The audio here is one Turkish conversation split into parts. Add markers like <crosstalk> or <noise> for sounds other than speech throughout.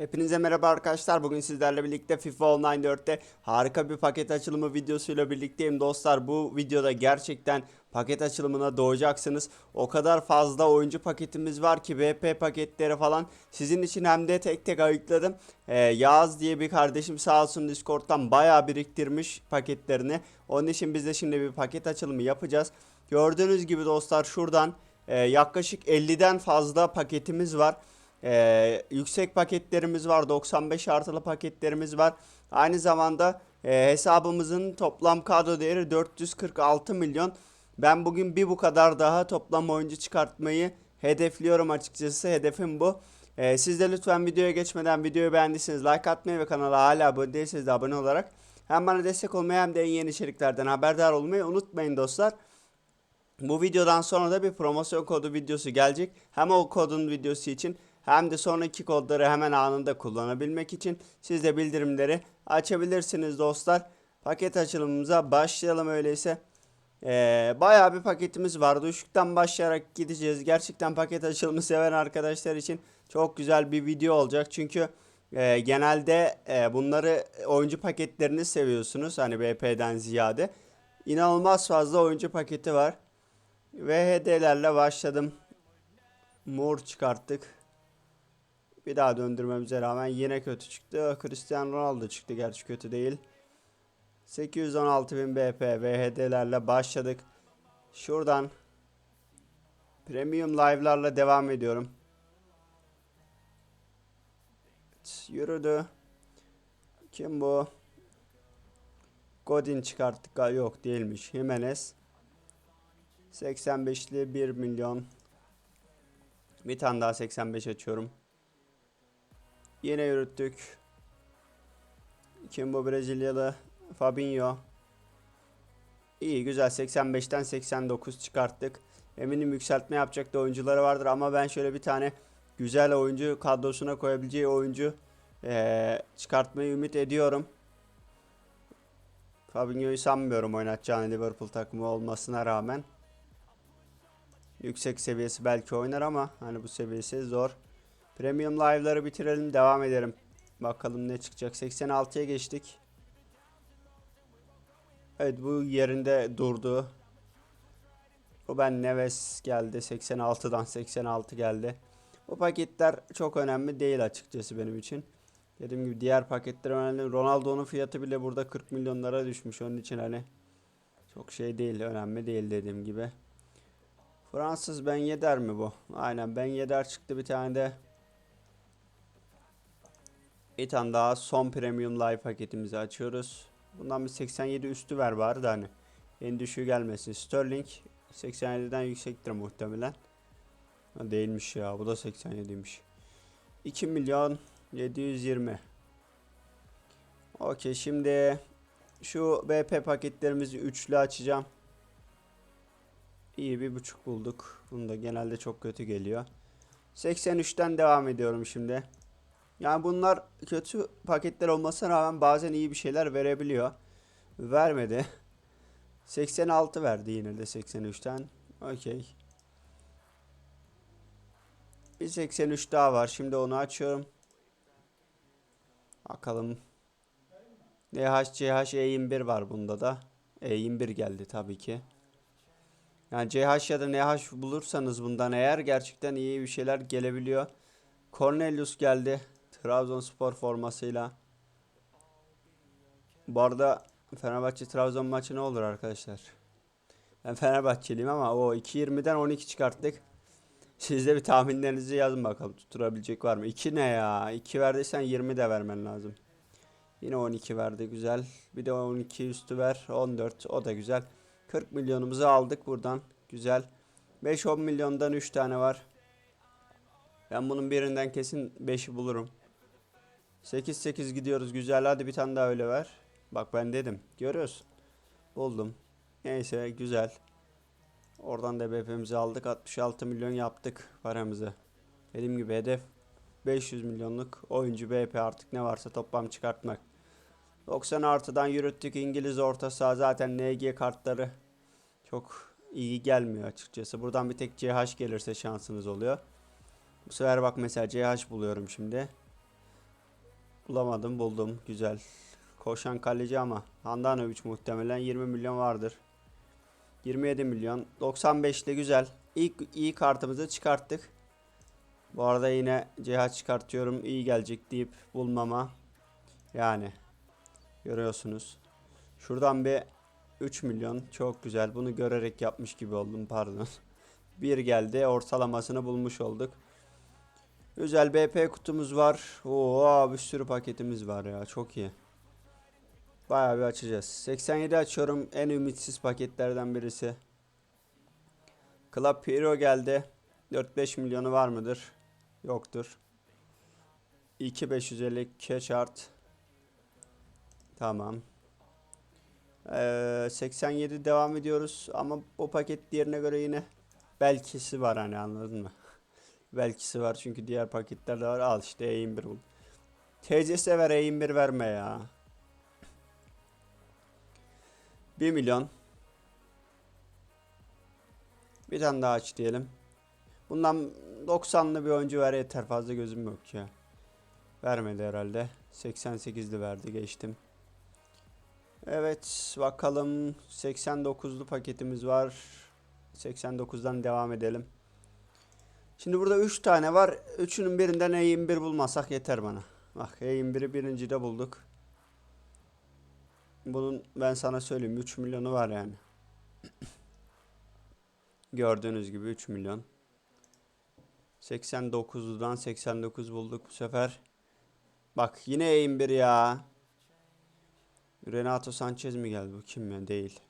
Hepinize merhaba arkadaşlar. Bugün sizlerle birlikte FIFA Online 4'te harika bir paket açılımı videosuyla birlikteyim dostlar. Bu videoda gerçekten paket açılımına doğacaksınız. O kadar fazla oyuncu paketimiz var ki VP paketleri falan sizin için hem de tek tek ayıkladım. Ee, Yağız diye bir kardeşim sağ olsun Discord'dan bayağı biriktirmiş paketlerini. Onun için biz de şimdi bir paket açılımı yapacağız. Gördüğünüz gibi dostlar şuradan e, yaklaşık 50'den fazla paketimiz var. Ee, yüksek paketlerimiz var. 95 artılı paketlerimiz var. Aynı zamanda e, hesabımızın toplam kadro değeri 446 milyon. Ben bugün bir bu kadar daha toplam oyuncu çıkartmayı hedefliyorum açıkçası. Hedefim bu. Ee, siz de lütfen videoya geçmeden videoyu beğendiyseniz like atmayı ve kanala hala abone değilseniz de abone olarak hem bana destek olmayı hem de en yeni içeriklerden haberdar olmayı unutmayın dostlar. Bu videodan sonra da bir promosyon kodu videosu gelecek. Hem o kodun videosu için hem de sonraki kodları hemen anında kullanabilmek için siz de bildirimleri açabilirsiniz dostlar. Paket açılımımıza başlayalım öyleyse. Ee, bayağı bir paketimiz var. Düşükten başlayarak gideceğiz. Gerçekten paket açılımı seven arkadaşlar için çok güzel bir video olacak. Çünkü e, genelde e, bunları oyuncu paketlerini seviyorsunuz. Hani BP'den ziyade. İnanılmaz fazla oyuncu paketi var. Ve hediyelerle başladım. Mor çıkarttık. Bir daha döndürmemize rağmen yine kötü çıktı. Cristiano Ronaldo çıktı gerçi kötü değil. 816.000 BP ve hediyelerle başladık. Şuradan Premium Live'larla devam ediyorum. Evet, yürüdü. Kim bu? Godin çıkarttık. Yok değilmiş. Jimenez. 85'li 1 milyon. Bir tane daha 85 açıyorum. Yine yürüttük. Kim bu Brezilyalı? Fabinho. İyi güzel 85'ten 89 çıkarttık. Eminim yükseltme yapacak da oyuncuları vardır ama ben şöyle bir tane güzel oyuncu kadrosuna koyabileceği oyuncu eee, çıkartmayı ümit ediyorum. Fabinho'yu sanmıyorum oynatacağını Liverpool takımı olmasına rağmen. Yüksek seviyesi belki oynar ama hani bu seviyesi zor. Premium live'ları bitirelim devam edelim. Bakalım ne çıkacak. 86'ya geçtik. Evet bu yerinde durdu. Ruben Neves geldi. 86'dan 86 geldi. Bu paketler çok önemli değil açıkçası benim için. Dediğim gibi diğer paketler önemli. Ronaldo'nun fiyatı bile burada 40 milyonlara düşmüş. Onun için hani çok şey değil, önemli değil dediğim gibi. Fransız Ben Yedder mi bu? Aynen Ben Yedder çıktı bir tane de. Bir tane daha son premium live paketimizi açıyoruz. Bundan bir 87 üstü ver bari da hani. En düşüğü gelmesin. Sterling 87'den yüksektir muhtemelen. Ha, değilmiş ya bu da 87'ymiş. 2 milyon 720. Okey şimdi şu BP paketlerimizi üçlü açacağım. İyi bir buçuk bulduk. Bunu da genelde çok kötü geliyor. 83'ten devam ediyorum şimdi. Yani bunlar kötü paketler olmasına rağmen bazen iyi bir şeyler verebiliyor. Vermedi. <laughs> 86 verdi yine de 83'ten. Okey. Bir 83 daha var. Şimdi onu açıyorum. Bakalım. DHCH E21 var bunda da. E21 geldi tabii ki. Yani CH ya da NH bulursanız bundan eğer gerçekten iyi bir şeyler gelebiliyor. Cornelius geldi. Trabzonspor formasıyla. Bu arada Fenerbahçe Trabzon maçı ne olur arkadaşlar? Ben Fenerbahçeliyim ama o 2.20'den 12 çıkarttık. Siz de bir tahminlerinizi yazın bakalım tutturabilecek var mı? 2 ne ya? 2 verdiysen 20 de vermen lazım. Yine 12 verdi güzel. Bir de 12 üstü ver 14 o da güzel. 40 milyonumuzu aldık buradan. Güzel. 5-10 milyondan 3 tane var. Ben bunun birinden kesin 5'i bulurum. 8-8 gidiyoruz güzel. Hadi bir tane daha öyle ver. Bak ben dedim. Görüyorsun. Buldum. Neyse güzel. Oradan da BP'mizi aldık. 66 milyon yaptık paramızı. Dediğim gibi hedef 500 milyonluk oyuncu BP artık ne varsa toplam çıkartmak. 90 artıdan yürüttük. İngiliz orta saha zaten NG kartları çok iyi gelmiyor açıkçası. Buradan bir tek CH gelirse şansınız oluyor. Bu sefer bak mesela CH buluyorum şimdi. Bulamadım buldum. Güzel. Koşan kaleci ama Handanovic muhtemelen 20 milyon vardır. 27 milyon. 95 de güzel. İlk iyi kartımızı çıkarttık. Bu arada yine CH çıkartıyorum. iyi gelecek deyip bulmama. Yani görüyorsunuz. Şuradan bir 3 milyon. Çok güzel. Bunu görerek yapmış gibi oldum pardon. <laughs> Bir geldi. Ortalamasını bulmuş olduk. Güzel BP kutumuz var. Oo bir sürü paketimiz var ya. Çok iyi. Bayağı bir açacağız. 87 açıyorum. En ümitsiz paketlerden birisi. Club Hero geldi. 4-5 milyonu var mıdır? Yoktur. 2550 cash art. Tamam. Ee, 87 devam ediyoruz ama bu paket diğerine göre yine belkisi var hani anladın mı? Belkisi var çünkü diğer paketler de var. Al işte E21 bul. TCS ver E21 verme ya. 1 milyon. Bir tane daha aç diyelim. Bundan 90'lı bir oyuncu ver yeter fazla gözüm yok ya. Vermedi herhalde. 88'li verdi geçtim. Evet bakalım 89'lu paketimiz var. 89'dan devam edelim. Şimdi burada 3 tane var. Üçünün birinden E21 bulmasak yeter bana. Bak E21'i birincide bulduk. Bunun ben sana söyleyeyim 3 milyonu var yani. <clears throat> Gördüğünüz gibi 3 milyon. 89'dan 89 bulduk bu sefer. Bak yine E21 ya. Renato Sanchez mi geldi bu kim ya değil.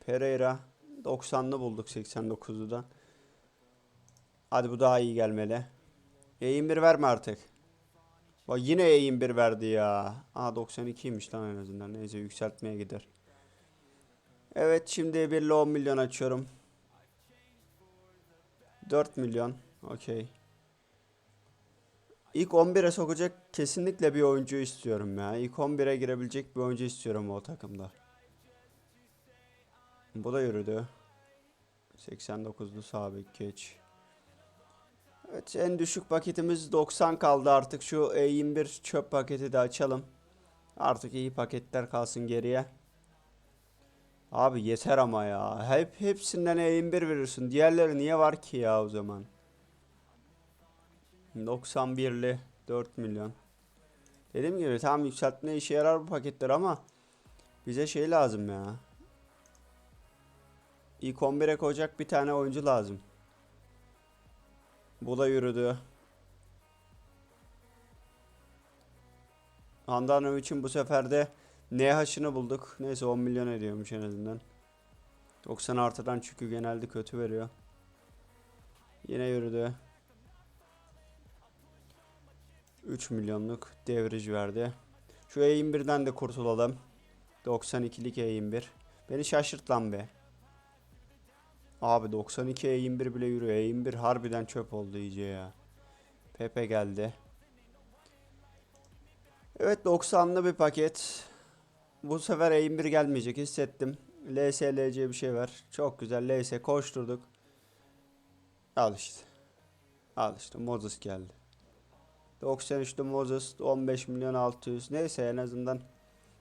Pereira 90'lı bulduk 89'dan. Hadi bu daha iyi gelmeli. E21 verme artık. Bak yine E21 verdi ya. Aa 92'ymiş lan en azından. Neyse yükseltmeye gider. Evet şimdi bir 10 milyon açıyorum. 4 milyon. Okey. İlk 11'e sokacak kesinlikle bir oyuncu istiyorum ya. İlk 11'e girebilecek bir oyuncu istiyorum o takımda. Bu da yürüdü. 89'lu sabit geç. Evet en düşük paketimiz 90 kaldı artık şu E21 çöp paketi de açalım. Artık iyi paketler kalsın geriye. Abi yeter ama ya. Hep hepsinden E21 verirsin. Diğerleri niye var ki ya o zaman? 91'li 4 milyon. Dediğim gibi tam yükseltme işe yarar bu paketler ama bize şey lazım ya. İlk 11'e koyacak bir tane oyuncu lazım. Bu da yürüdü. Handanoviç'in bu sefer de NH'ını bulduk. Neyse 10 milyon ediyormuş en azından. 90 artıdan çünkü genelde kötü veriyor. Yine yürüdü. 3 milyonluk devrici verdi. Şu E21'den de kurtulalım. 92'lik E21. Beni şaşırt lan be. Abi 92 E21 bile yürüyor. E21 harbiden çöp oldu iyice ya. Pepe geldi. Evet 90'lı bir paket. Bu sefer E21 gelmeyecek hissettim. LSLC bir şey var. Çok güzel LS koşturduk. Al işte. Al işte Moses geldi. 93'lü Moses 15 milyon 600. Neyse en azından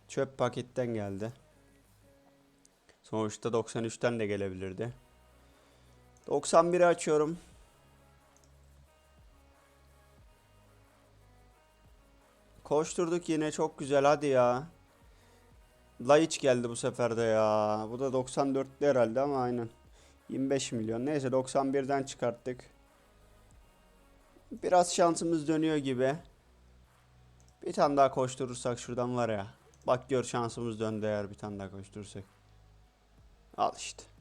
çöp paketten geldi. Sonuçta 93'ten de gelebilirdi. 91'i açıyorum. Koşturduk yine çok güzel hadi ya. Laiç geldi bu sefer de ya. Bu da 94'lü herhalde ama aynen. 25 milyon. Neyse 91'den çıkarttık. Biraz şansımız dönüyor gibi. Bir tane daha koşturursak şuradan var ya. Bak gör şansımız döndü eğer bir tane daha koşturursak. Al işte.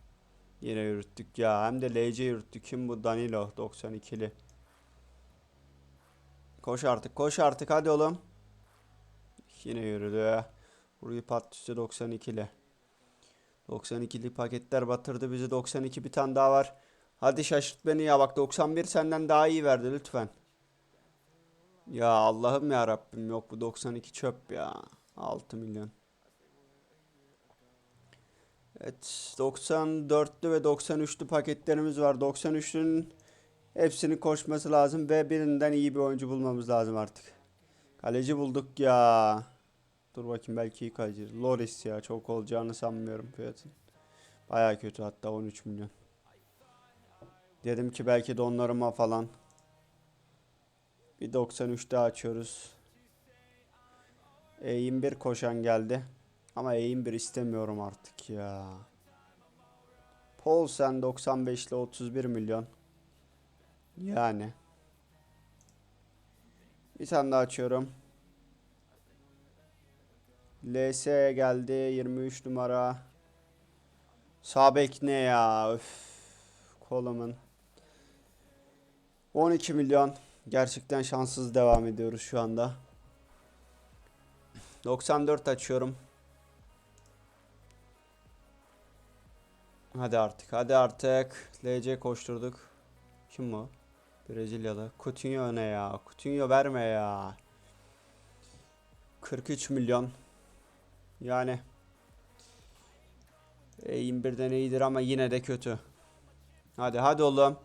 Yine yürüttük ya. Hem de LC yürüttük. Kim bu? Danilo 92'li. Koş artık. Koş artık. Hadi oğlum. Yine yürüdü. Rui Patricio 92'li. 92'li paketler batırdı bizi. 92 bir tane daha var. Hadi şaşırt beni ya. Bak 91 senden daha iyi verdi lütfen. Ya Allah'ım ya Rabbim yok bu 92 çöp ya. 6 milyon. Evet 94'lü ve 93'lü paketlerimiz var. 93'ün hepsini koşması lazım ve birinden iyi bir oyuncu bulmamız lazım artık. Kaleci bulduk ya. Dur bakayım belki iyi kaleci. Loris ya çok olacağını sanmıyorum fiyatın. Baya kötü hatta 13 milyon. Dedim ki belki donlarıma falan. Bir 93 daha açıyoruz. E21 koşan geldi. Ama E21 istemiyorum artık ya. Paulsen 95 ile 31 milyon. Yani. Bir tane daha açıyorum. LS geldi 23 numara. Sabek ne ya? Öf. Kolumun. 12 milyon. Gerçekten şanssız devam ediyoruz şu anda. 94 açıyorum. Hadi artık. Hadi artık. LC koşturduk. Kim bu? Brezilyalı. Coutinho ne ya? Coutinho verme ya. 43 milyon. Yani E21'den iyidir ama yine de kötü. Hadi hadi oğlum.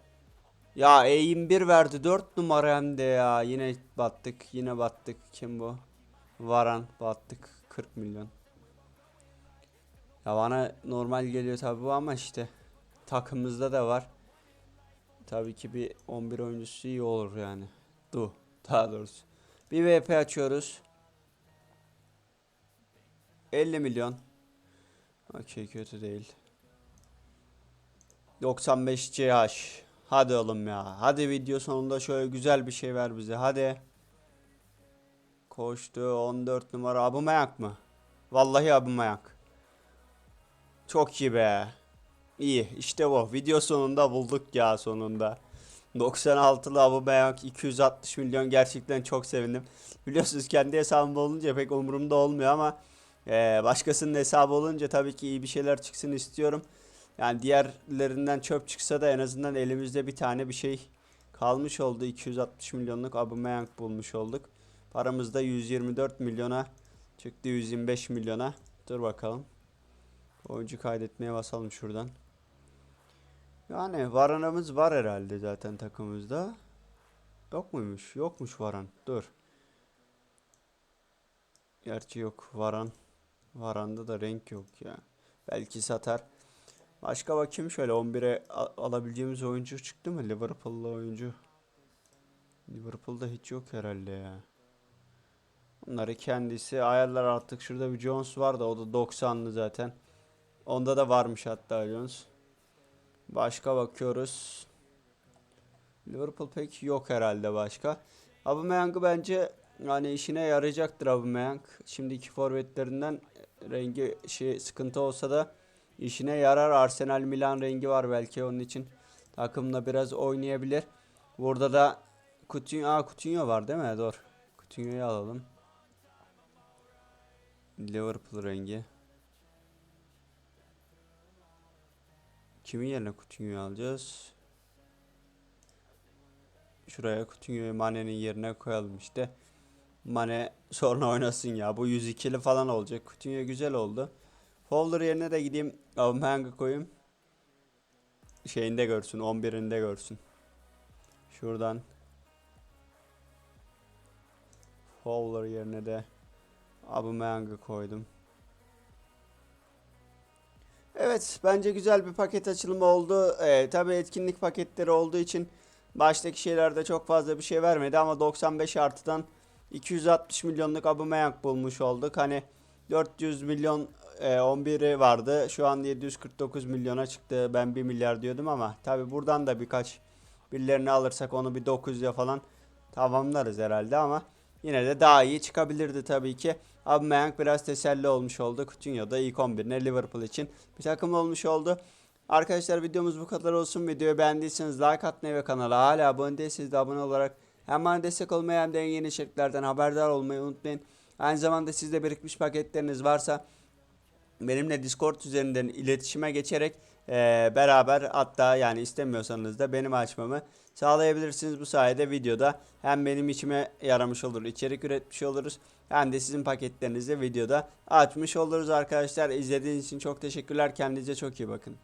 Ya E21 verdi 4 numara hem de ya. Yine battık. Yine battık. Kim bu? Varan battık. 40 milyon. Ya bana normal geliyor tabi bu ama işte takımımızda da var. Tabii ki bir 11 oyuncusu iyi olur yani. Du daha doğrusu. Bir VP açıyoruz. 50 milyon. Okey kötü değil. 95 CH. Hadi oğlum ya. Hadi video sonunda şöyle güzel bir şey ver bize. Hadi. Koştu 14 numara Abumayak mı? Vallahi Abumayak. Çok iyi be. İyi işte bu. Video sonunda bulduk ya sonunda. 96'lı Aubameyang 260 milyon gerçekten çok sevindim. Biliyorsunuz kendi hesabımda olunca pek umurumda olmuyor ama eee, başkasının hesabı olunca tabii ki iyi bir şeyler çıksın istiyorum. Yani diğerlerinden çöp çıksa da en azından elimizde bir tane bir şey kalmış oldu. 260 milyonluk Aubameyang bulmuş olduk. Paramız da 124 milyona çıktı 125 milyona. Dur bakalım. Oyuncu kaydetmeye basalım şuradan. Yani Varan'ımız var herhalde zaten takımımızda. Yok muymuş? Yokmuş Varan. Dur. Gerçi yok Varan. Varan'da da renk yok ya. Belki satar. Başka bakayım şöyle 11'e a- alabileceğimiz oyuncu çıktı mı? Liverpool'lu oyuncu. Liverpool'da hiç yok herhalde ya. Bunları kendisi ayarlar artık. Şurada bir Jones var da o da 90'lı zaten. Onda da varmış hatta Jones. Başka bakıyoruz. Liverpool pek yok herhalde başka. Aubameyang'ı bence yani işine yarayacaktır Aubameyang. Şimdiki forvetlerinden rengi şey sıkıntı olsa da işine yarar. Arsenal Milan rengi var belki onun için takımla biraz oynayabilir. Burada da Coutinho, aa, Coutinho var değil mi? Dur. Coutinho'yu alalım. Liverpool rengi. Kimin yerine Coutinho'yu alacağız? Şuraya Coutinho'yu Mane'nin yerine koyalım işte. Mane sonra oynasın ya. Bu 102'li falan olacak. Coutinho güzel oldu. Fowler yerine de gideyim. Aubameyang'ı koyayım. Şeyinde görsün. 11'inde görsün. Şuradan. Fowler yerine de Aubameyang'ı koydum. Evet, bence güzel bir paket açılımı oldu. Ee, tabii etkinlik paketleri olduğu için baştaki şeylerde çok fazla bir şey vermedi ama 95 artıdan 260 milyonluk Aubameyang bulmuş olduk. Hani 400 milyon e, 11'i vardı. Şu an 749 milyona çıktı. Ben 1 milyar diyordum ama tabii buradan da birkaç birilerini alırsak onu bir 900'e falan tamamlarız herhalde ama yine de daha iyi çıkabilirdi tabii ki. Aubameyang biraz teselli olmuş oldu. Coutinho da ilk 11'ine Liverpool için bir takım olmuş oldu. Arkadaşlar videomuz bu kadar olsun. Videoyu beğendiyseniz like atmayı ve kanala hala abone değilseniz de abone olarak hem bana destek olmayı hem de en yeni içeriklerden haberdar olmayı unutmayın. Aynı zamanda sizde birikmiş paketleriniz varsa benimle Discord üzerinden iletişime geçerek eee, beraber hatta yani istemiyorsanız da benim açmamı sağlayabilirsiniz. Bu sayede videoda hem benim içime yaramış olur, içerik üretmiş oluruz hem de sizin paketlerinizi videoda açmış oluruz arkadaşlar. İzlediğiniz için çok teşekkürler. Kendinize çok iyi bakın.